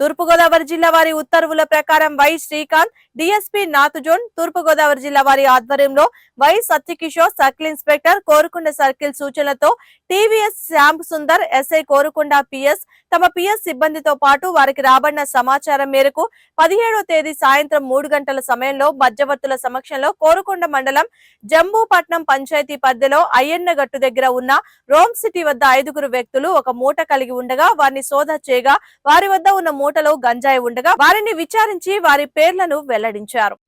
తూర్పుగోదావరి జిల్లా వారి ఉత్తర్వుల ప్రకారం వై శ్రీకాంత్ డిఎస్పీ నాథుజోన్ తూర్పు గోదావరి జిల్లా వారి ఆధ్వర్యంలో Y Satyakishore circle inspector Korukonda circle సూచనలతో TVS Shyam Sundar SI Korukonda PS తమ పిఎస్ సిబ్బందితో పాటు వారికి రాబడిన సమాచారం మేరకు పదిహేడో తేదీ సాయంత్రం మూడు గంటల సమయంలో మధ్యవర్తుల సమక్షంలో కోరుకొండ మండలం జంబూపట్నం పంచాయతీ పరిధిలో అయ్యన్నగట్టు దగ్గర ఉన్న రోమ్ సిటీ వద్ద ఐదుగురు వ్యక్తులు ఒక మూట కలిగి ఉండగా వారిని సోదా చేయగా వారి వద్ద ఉన్న మూటలో గంజాయి ఉండగా వారిని విచారించి వారి పేర్లను వెల్లడించారు.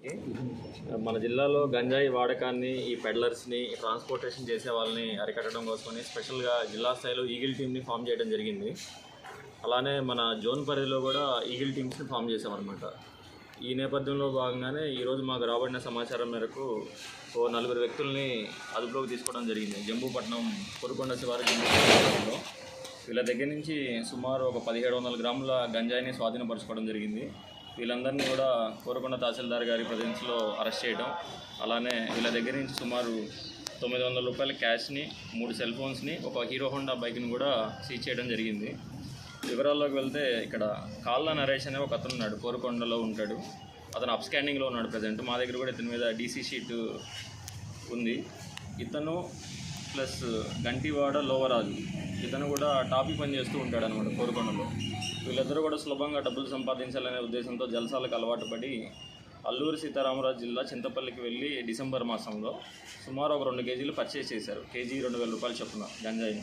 మన జిల్లాలో గంజాయి వాడకాన్ని ఈ పెడ్లర్స్ని ట్రాన్స్పోర్టేషన్ చేసే వాళ్ళని అరికట్టడం కోసమని స్పెషల్గా జిల్లా స్థాయిలో ఈగిల్ టీమ్ని ఫామ్ చేయడం జరిగింది. అలానే మన జోన్ పరిధిలో కూడా ఈగిల్ టీమ్స్ని ఫామ్ చేసామన్నమాట. ఈ నేపథ్యంలో భాగంగానే ఈరోజు మాకు రాబడిన సమాచారం మేరకు ఓ నలుగురు వ్యక్తుల్ని అదుపులోకి తీసుకోవడం జరిగింది. జంబూపట్నం కొరుకొండ శివారు జంబూపట్నంలో. వీళ్ళ దగ్గర నుంచి సుమారు ఒక పదిహేడు వందల గ్రాముల గంజాయిని స్వాధీనపరచుకోవడం జరిగింది. వీళ్ళందరినీ కూడా కోరకొండ తహసీల్దార్ గారి ప్రజెన్స్లో అరెస్ట్ చేయడం అలానే వీళ్ళ దగ్గర నుంచి సుమారు తొమ్మిది వందల రూపాయల క్యాష్ని మూడు సెల్ ఫోన్స్ని ఒక హీరో హోండా బైక్ని కూడా సీజ్ చేయడం జరిగింది. వివరాల్లోకి వెళ్తే ఇక్కడ కాళ్ళ నరేష్ అనే ఒక అతను ఉన్నాడు కోరకొండలో ఉంటాడు. అతను అప్ స్కాండింగ్లో ఉన్నాడు ప్రజెంట్. మా దగ్గర కూడా ఇతని మీద డీసీ షీట్ ఉంది. ఇతను ప్లస్ గంటివాడ లోవరాజు. ఇతను కూడా టాపీ పని చేస్తూ ఉంటాడు అనమాట కోరుకొండలో. వీళ్ళిద్దరూ కూడా సులభంగా డబ్బులు సంపాదించాలనే ఉద్దేశంతో జలసాలకు అలవాటు పడి అల్లూరి సీతారామరాజు జిల్లా చింతపల్లికి వెళ్ళి డిసెంబర్ మాసంలో సుమారు ఒక రెండు కేజీలు పర్చేస్ చేశారు. కేజీ రెండు వేల రూపాయలు చొప్పున గంజాయిని.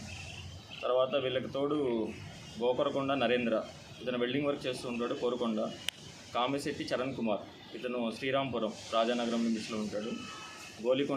తర్వాత వీళ్ళకి తోడు గోకరకొండ నరేంద్ర. ఇతను వెల్డింగ్ వర్క్ చేస్తూ ఉంటాడు కోరుకొండ. కామిశెట్టి చరణ్ కుమార్. ఇతను శ్రీరాంపురం రాజానగరం లిమిట్స్లో ఉంటాడు. గోలికొండ